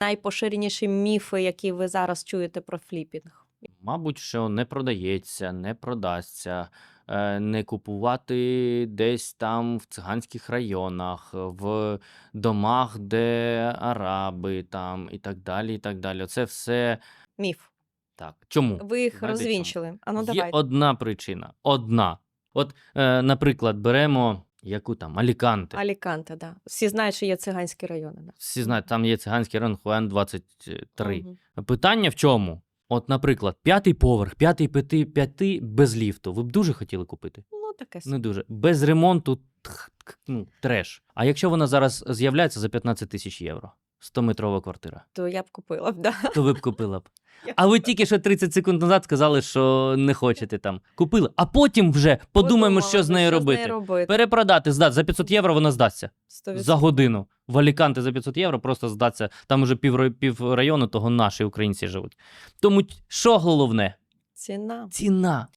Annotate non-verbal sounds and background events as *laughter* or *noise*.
найпоширеніші міфи, які ви зараз чуєте про фліпінг? Мабуть, що не продається, не продасться, е, не купувати десь там в циганських районах, в домах, де араби там і так далі. і так далі. Це все Міф. так. Чому? Ви їх Знаєте чому? розвінчили. А ну Є одна причина. Одна. От, е, наприклад, беремо яку там Аліканте. Аліканте, да. Всі знають, що є циганські райони. Да. Всі знають, там є циганський район Хуан 23. Угу. Питання в чому? От, наприклад, п'ятий поверх, п'ятий, п'яти, п'ятий без ліфту. Ви б дуже хотіли купити? Ну, таке собі. Не дуже. Без ремонту тх, тх, ну, треш. А якщо вона зараз з'являється за 15 тисяч євро, 100-метрова квартира, То я б купила б, *laughs* да. то ви б купила б. А ви тільки що 30 секунд назад сказали, що не хочете там. Купили, а потім вже подумаємо, що з нею робити. Перепродати, здати. За 500 євро вона здасться. 100%. За годину. В Аліканте за 500 євро просто здаться. Там уже пів, пів району того наші українці живуть. Тому що головне? Ціна. Ціна.